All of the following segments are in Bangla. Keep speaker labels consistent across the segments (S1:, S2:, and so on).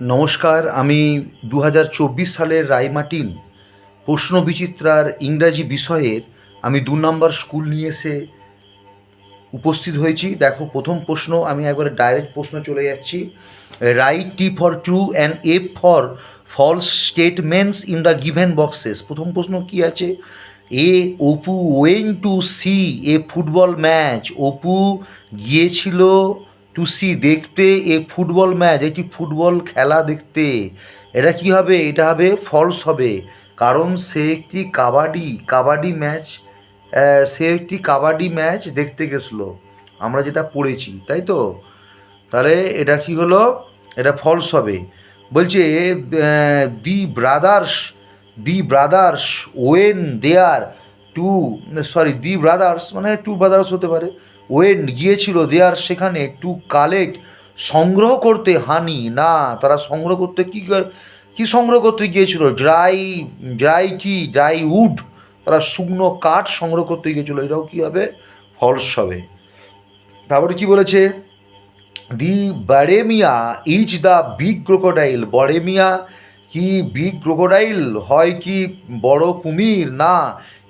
S1: নমস্কার, আমি দু হাজার চব্বিশ সালের রায়মার্টিন প্রশ্ন বিচিত্রার ইংরাজি বিষয়ের আমি দু নম্বর স্কুল নিয়ে এসে উপস্থিত হয়েছি। দেখো, প্রথম প্রশ্ন, আমি একবারে ডাইরেক্ট প্রশ্ন চলে যাচ্ছি। Write T for true and F for false statements in the given boxes প্রথম প্রশ্ন কি আছে? A, Apu went to see a football match Apu গিয়েছিল টু সি দেখতে এ ফুটবল ম্যাচ, এটি ফুটবল খেলা দেখতে। এটা কি হবে? এটা হবে ফলস হবে। কারণ সে একটি কাবাডি কাবাডি ম্যাচ সে একটি কাবাডি ম্যাচ দেখতে গেছিল। আমরা যেটা পড়েছি, তাই তো? তাহলে এটা কি হলো? এটা ফলস হবে। বলছে the brothers the brothers went there to, sorry, the brothers মানে টু ব্রাদার্স হতে পারে। ওয়েন গিয়েছিল দেয়ার সেখানে টু কালেক্ট সংগ্রহ করতে। হানি, না, তারা সংগ্রহ করতে কী কী সংগ্রহ করতে গিয়েছিল? ড্রাই ড্রাই কি? ড্রাই উড তারা শুকনো কাঠ সংগ্রহ করতে গিয়েছিল। এটাও কী হবে? ফলস হবে। তারপরে কি বলেছে? The Baremia is the big crocodile. Baremia কি বিগ ক্রোকোডাইল? হয় কি বড় কুমির? না,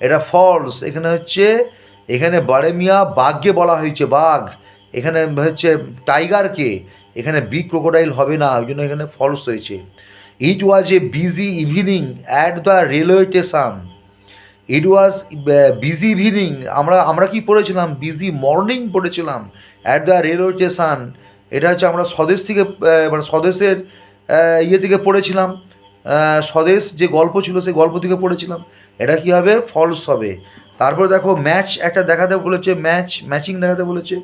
S1: এটা ফলস এখানে হচ্ছে এখানে বারেমিয়া বাঘকে বলা হয়েছে, বাঘ। এখানে হচ্ছে টাইগারকে। এখানে বিগ ক্রোকোডাইল হবে না, ওই জন্য এখানে ফলস হয়েছে। It was a busy evening at the railway station it was busy evening আমরা আমরা কি পড়েছিলাম? বিজি মর্নিং পড়েছিলাম অ্যাট দ্য রেলওয়ে স্টেশন এটা হচ্ছে আমরা স্বদেশ থেকে মানে স্বদেশের ইয়ে থেকে পড়েছিলাম। স্বদেশ যে গল্প ছিল, সেই গল্প থেকে পড়েছিলাম। এটা কি হবে? ফলস হবে। তারপর দেখো ম্যাচ একটা দেখাতে বলেছে ম্যাচ ম্যাচিং দেখাতে বলেছে।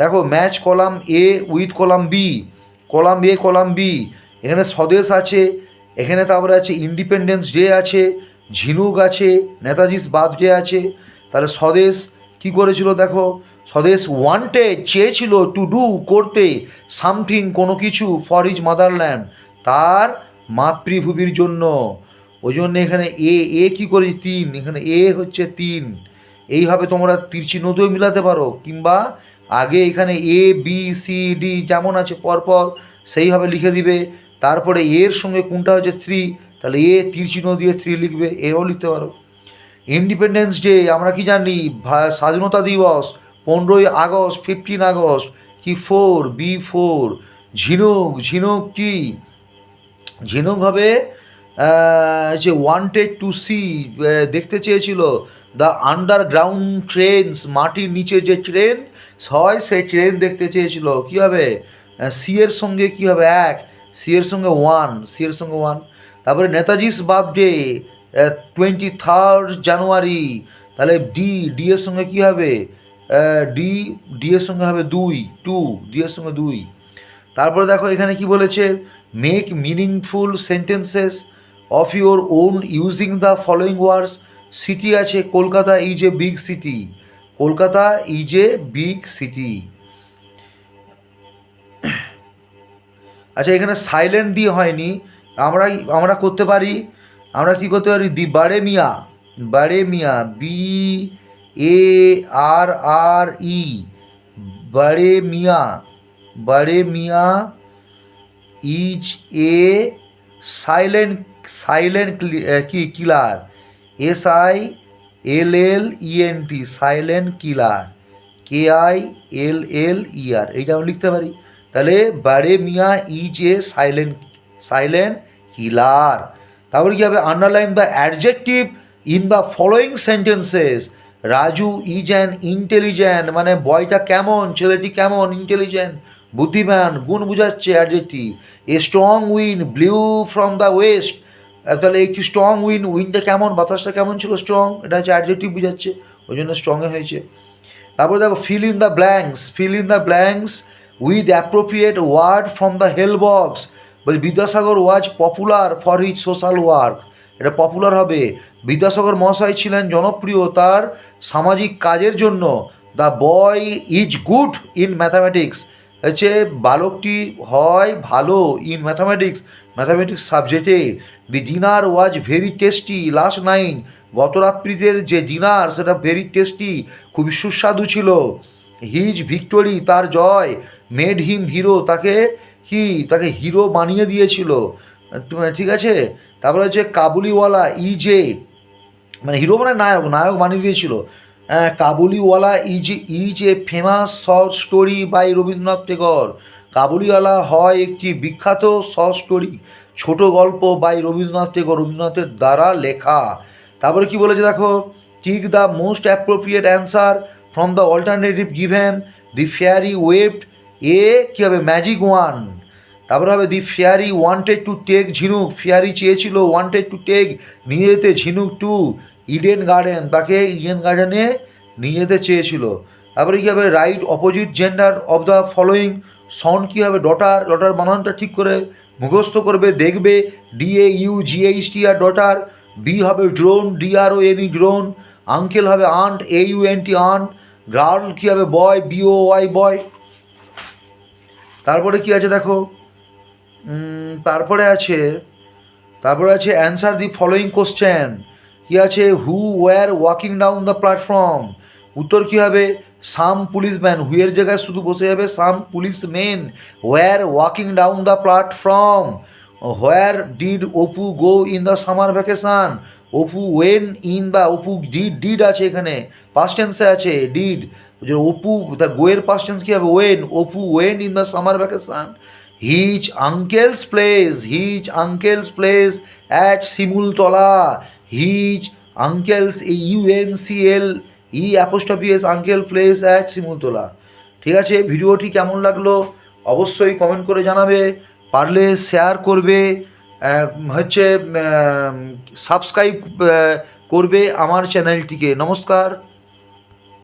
S1: দেখো match column A with column B column A column B এখানে স্বদেশ আছে, এখানে তারপরে আছে ইন্ডিপেন্ডেন্স ডে আছে, ঝিনুক আছে নেতাজিস বার্থডে আছে। তাহলে স্বদেশ কি করেছিল দেখো? স্বদেশ ওয়ান্টেড চেয়েছিল টু ডু করতে সামথিং কোনো কিছু ফর ইজ মাদারল্যান্ড তার মাতৃভূমির জন্য। ওই জন্য এখানে এ এ কী করেছে তিন। এখানে এ হচ্ছে তিন। এইভাবে তোমরা তীর চিহ্ন দিয়েও মিলাতে পারো, কিংবা আগে এখানে এ, বি, সি, ডি যেমন আছে পরপর সেইভাবে লিখে দিবে। তারপরে এর সঙ্গে কোনটা হচ্ছে থ্রি? তাহলে এ তীর চিহ্ন দিয়ে থ্রি লিখবে, এও লিখতে পারো। ইন্ডিপেন্ডেন্স ডে আমরা কি জানি? স্বাধীনতা দিবস, পনেরোই আগস্ট ফিফটিন আগস্ট, কি four B four Jhinuk Jhinuk কি? ঝিনুক হবে যে ওয়ান্টেড টু সি দেখতে চেয়েছিল। দ্য আন্ডারগ্রাউন্ড ট্রেনস মাটির নিচে যে ট্রেন হয় সেই ট্রেন দেখতে চেয়েছিল। কী হবে? সি এর সঙ্গে কী হবে? এক। সি এর সঙ্গে ওয়ান সি এর সঙ্গে ওয়ান তারপরে Netaji's birthday twenty third January তাহলে ডি ডি এর সঙ্গে কী হবে? ডি ডি এর সঙ্গে হবে দুই টু ডি এর সঙ্গে দুই। তারপরে দেখো এখানে কি বলেছে? Make meaningful sentences of your own using the following words city আছে Kolkata is a big city Kolkata is a big city আচ্ছা এখানে সাইলেন্ট দিয়ে হয়নি। আমরা আমরা করতে পারি। আমরা কি করতে পারি? দি বারে মিয়া বারে মিয়া B A R R e Bare Mia Bare Mia is a silent silent কি killer S I L L E N T silent killer K I L L E R এইটা আমি লিখতে পারি। তাহলে Bare Mia is a silent silent killer তারপরে কী হবে? Underline the adjective in the following sentences Raju is an intelligent মানে বয়টা কেমন, ছেলেটি কেমন ইন্টেলিজেন্ট বুদ্ধিমান, গুণ বুঝাচ্ছে adjective a strong wind blew from the west তাহলে একটি স্ট্রং উইন উইনটা কেমন? বাতাসটা কেমন ছিল স্ট্রং এটা হচ্ছে অ্যাডজেক্টিভ বুঝাচ্ছে ওই জন্য স্ট্রংয়ে হয়েছে। তারপরে দেখো fill in the blanks fill in the blanks with appropriate word from the help box বলছি Vidyasagar was popular for his social work এটা পপুলার হবে। বিদ্যাসাগর মহাশয় ছিলেন জনপ্রিয় তার সামাজিক কাজের জন্য। The boy is good in mathematics হচ্ছে বালকটি হয় ভালো ইন ম্যাথামেটিক্স ম্যাথামেটিক্স সাবজেক্টে the dinner was very tasty last night গত রাত্রিদের যে ডিনার সেটা ভেরি টেস্টি খুবই সুস্বাদু ছিল। হিজ ভিক্টোরি তার জয়। মেড হিম হিরো তাকে কি তাকে হিরো বানিয়ে দিয়েছিল। ঠিক আছে? তারপরে হচ্ছে কাবুলিওয়ালা ই যে মানে হিরো মানে নায়ক নায়ক বানিয়ে দিয়েছিল। Kabuliwala is is a famous short story by Rabindranath Tagore. Kabuliwala হয় একটি বিখ্যাত শর্ট স্টোরি ছোট গল্প বাই রবীন্দ্রনাথ টেগর, রবীন্দ্রনাথের দ্বারা লেখা। তারপরে কি বলেছে দেখো? Tick the most appropriate answer from the alternative given the fairy waved a কী হবে? ম্যাজিক ওয়ান তারপরে হবে the fairy wanted to take Jhinuk fairy চেয়েছিল ওয়ান্টেড টু টেক নিয়ে যেতে ঝিনুক টু ইডেন গার্ডেন তাকে ইডেন গার্ডেনে নিয়ে যেতে চেয়েছিল। তারপরে কী হবে? Write opposite gender of the following sound কী হবে? ডটার ডটার বানানটা ঠিক করে মুখস্থ করবে, দেখবে D A U G H T R daughter B হবে drone D R O N drone uncle হবে aunt A U N T aunt girl কী হবে? বয় বিও ওয়াই বয় তারপরে কি আছে দেখো? তারপরে আছে তারপরে আছে অ্যান্সার দি ফলোয়িং কোশ্চেন কি আছে? Who were walking down the platform উত্তর কী হবে? সাম পুলিশ পুলিশম্যান হুয়ের জায়গায় শুধু বসে যাবে? Some police men were walking down the platform where did Apu go in the summer vacation Apu went in the Apu did did আছে এখানে। পাস্ট টেন্সে আছে ডিড যে অপু দ্য গোয়ের পাস্ট টেন্স কী হবে? Went Apu went in the summer vacation his uncle's place his uncle's place at Shimultala his uncle's এই U N C L E apostrophe S uncle place at Shimultala ঠিক আছে, ভিডিওটি কেমন লাগল অবশ্যই কমেন্ট করে জানাবে, পারলে শেয়ার করবে হচ্ছে সাবস্ক্রাইব করবে আমার চ্যানেলটিকে নমস্কার।